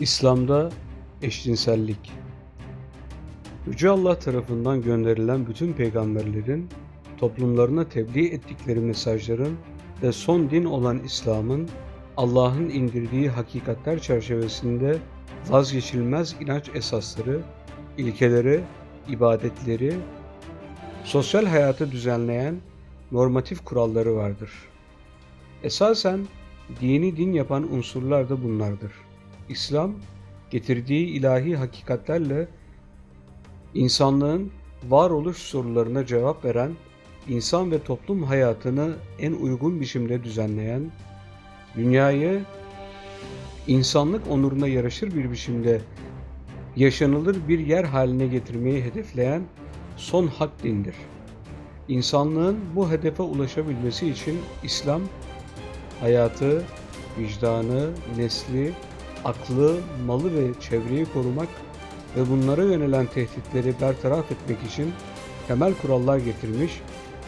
İslam'da eşcinsellik Yüce Allah tarafından gönderilen bütün peygamberlerin toplumlarına tebliğ ettikleri mesajların ve son din olan İslam'ın Allah'ın indirdiği hakikatler çerçevesinde vazgeçilmez inanç esasları, ilkeleri, ibadetleri, sosyal hayatı düzenleyen normatif kuralları vardır. Esasen dini din yapan unsurlar da bunlardır. İslam, getirdiği ilahi hakikatlerle insanlığın varoluş sorularına cevap veren, insan ve toplum hayatını en uygun biçimde düzenleyen, dünyayı insanlık onuruna yaraşır bir biçimde yaşanılır bir yer haline getirmeyi hedefleyen son hak dindir. İnsanlığın bu hedefe ulaşabilmesi için İslam hayatı, vicdanı, nesli, aklı, malı ve çevreyi korumak ve bunlara yönelen tehditleri bertaraf etmek için temel kurallar getirmiş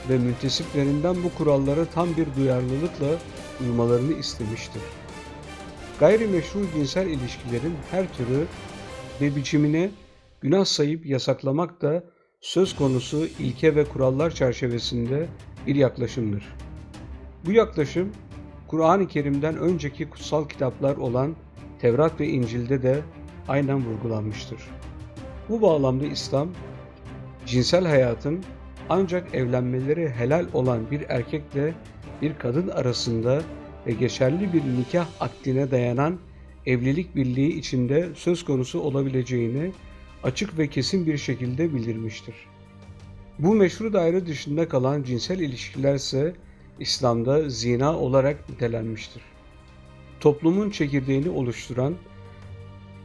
ve müntesiplerinden bu kurallara tam bir duyarlılıkla uymalarını istemiştir. Gayrimeşru cinsel ilişkilerin her türü ve biçimine günah sayıp yasaklamak da söz konusu ilke ve kurallar çerçevesinde bir yaklaşımdır. Bu yaklaşım Kur'an-ı Kerim'den önceki kutsal kitaplar olan Tevrat ve İncil'de de aynen vurgulanmıştır. Bu bağlamda İslam, cinsel hayatın ancak evlenmeleri helal olan bir erkekle bir kadın arasında ve geçerli bir nikah akdine dayanan evlilik birliği içinde söz konusu olabileceğini açık ve kesin bir şekilde bildirmiştir. Bu meşru daire dışında kalan cinsel ilişkiler ise İslam'da zina olarak nitelenmiştir. Toplumun çekirdeğini oluşturan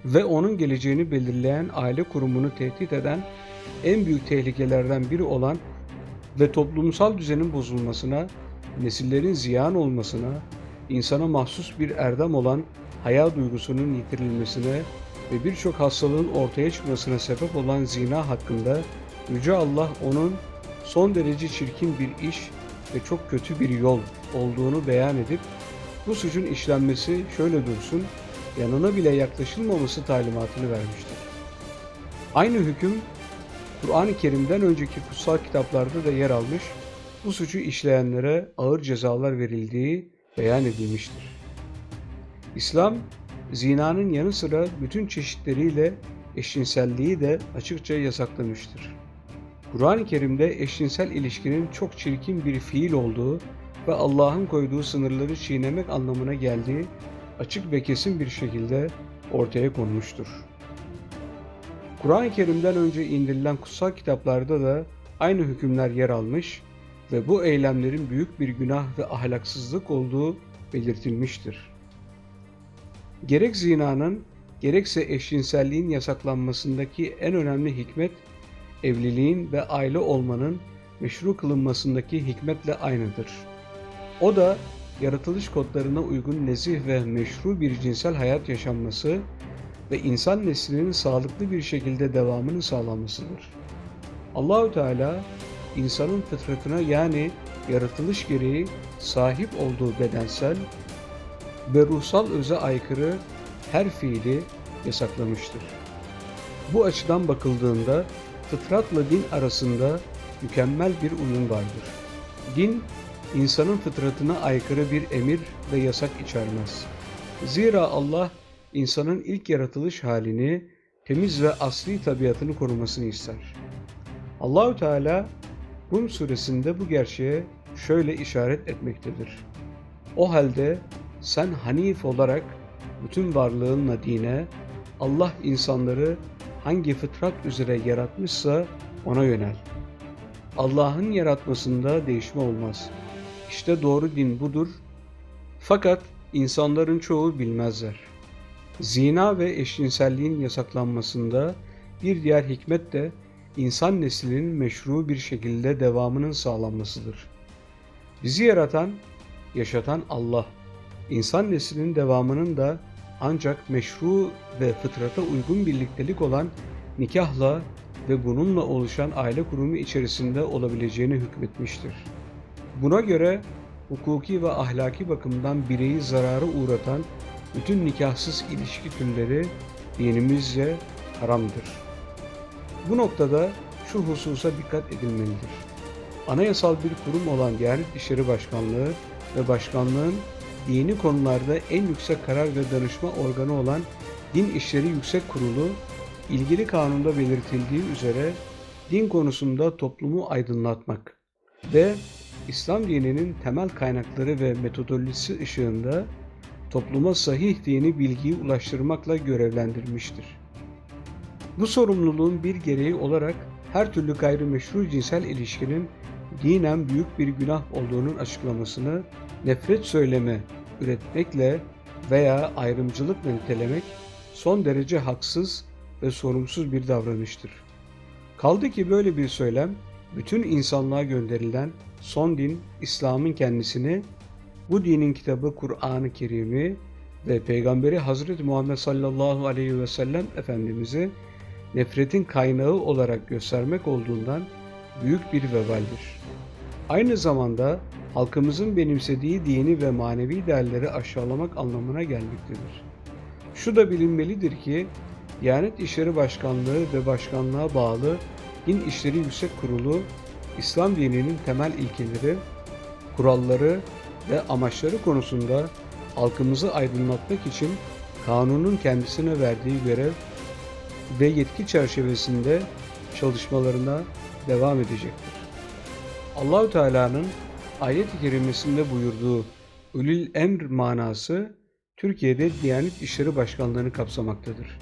ve onun geleceğini belirleyen aile kurumunu tehdit eden en büyük tehlikelerden biri olan ve toplumsal düzenin bozulmasına, nesillerin ziyan olmasına, insana mahsus bir erdem olan hayal duygusunun yitirilmesine ve birçok hastalığın ortaya çıkmasına sebep olan zina hakkında Yüce Allah onun son derece çirkin bir iş ve çok kötü bir yol olduğunu beyan edip bu suçun işlenmesi şöyle dursun, yanına bile yaklaşılmaması talimatını vermiştir. Aynı hüküm Kur'an-ı Kerim'den önceki kutsal kitaplarda da yer almış, bu suçu işleyenlere ağır cezalar verildiği beyan edilmiştir. İslam, zinanın yanı sıra bütün çeşitleriyle eşcinselliği de açıkça yasaklamıştır. Kur'an-ı Kerim'de eşcinsel ilişkinin çok çirkin bir fiil olduğu ve Allah'ın koyduğu sınırları çiğnemek anlamına geldiği açık ve kesin bir şekilde ortaya konmuştur. Kur'an-ı Kerim'den önce indirilen kutsal kitaplarda da aynı hükümler yer almış ve bu eylemlerin büyük bir günah ve ahlaksızlık olduğu belirtilmiştir. Gerek zinanın gerekse eşcinselliğin yasaklanmasındaki en önemli hikmet evliliğin ve aile olmanın meşru kılınmasındaki hikmetle aynıdır. O da yaratılış kodlarına uygun nezih ve meşru bir cinsel hayat yaşanması ve insan neslinin sağlıklı bir şekilde devamını sağlamasıdır. Allahü Teala insanın fıtratına yani yaratılış gereği sahip olduğu bedensel ve ruhsal öze aykırı her fiili yasaklamıştır. Bu açıdan bakıldığında fıtratla din arasında mükemmel bir uyum vardır. Din, insanın fıtratına aykırı bir emir ve yasak içermez. Zira Allah, insanın ilk yaratılış halini, temiz ve asli tabiatını korumasını ister. Allahü Teala, Rum suresinde bu gerçeğe şöyle işaret etmektedir. O halde sen Hanif olarak bütün varlığınla dine, Allah insanları hangi fıtrat üzere yaratmışsa ona yönel. Allah'ın yaratmasında değişme olmaz. İşte doğru din budur. Fakat insanların çoğu bilmezler. Zina ve eşcinselliğin yasaklanmasında bir diğer hikmet de insan neslinin meşru bir şekilde devamının sağlanmasıdır. Bizi yaratan, yaşatan Allah, insan neslinin devamının da ancak meşru ve fıtrata uygun birliktelik olan nikahla ve bununla oluşan aile kurumu içerisinde olabileceğini hükmetmiştir. Buna göre hukuki ve ahlaki bakımdan bireyi zarara uğratan bütün nikahsız ilişki türleri dinimizce haramdır. Bu noktada şu hususa dikkat edilmelidir. Anayasal bir kurum olan Diyanet İşleri Başkanlığı ve başkanlığın dini konularda en yüksek karar ve danışma organı olan Din İşleri Yüksek Kurulu, ilgili kanunda belirtildiği üzere din konusunda toplumu aydınlatmak ve İslam dininin temel kaynakları ve metodolojisi ışığında topluma sahih dini bilgiyi ulaştırmakla görevlendirmiştir. Bu sorumluluğun bir gereği olarak her türlü gayrimeşru cinsel ilişkinin dinen büyük bir günah olduğunun açıklamasını nefret söylemi üretmekle veya ayrımcılıkla nitelemek son derece haksız ve sorumsuz bir davranıştır. Kaldı ki böyle bir söylem bütün insanlığa gönderilen son din İslam'ın kendisini bu dinin kitabı Kur'an-ı Kerim'i ve Peygamberi Hazreti Muhammed sallallahu aleyhi ve sellem Efendimiz'i nefretin kaynağı olarak göstermek olduğundan büyük bir vebaldir. Aynı zamanda halkımızın benimsediği dini ve manevi değerleri aşağılamak anlamına gelmektedir. Şu da bilinmelidir ki, Diyanet İşleri Başkanlığı ve başkanlığa bağlı Din İşleri Yüksek Kurulu, İslam dininin temel ilkeleri, kuralları ve amaçları konusunda halkımızı aydınlatmak için kanunun kendisine verdiği görev ve yetki çerçevesinde çalışmalarına devam edecektir. Allahü Teala'nın ayet-i kerimesinde buyurduğu Ülül Emr manası Türkiye'de Diyanet İşleri Başkanlığı'nı kapsamaktadır.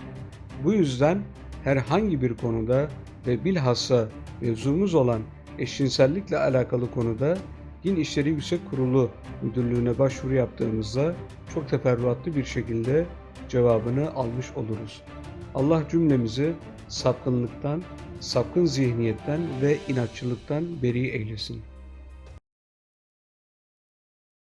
Bu yüzden herhangi bir konuda ve bilhassa mevzumuz olan eşcinsellikle alakalı konuda Din İşleri Yüksek Kurulu Müdürlüğü'ne başvuru yaptığımızda çok teferruatlı bir şekilde cevabını almış oluruz. Allah cümlemizi sapkınlıktan, sapkın zihniyetten ve inatçılıktan beri eylesin.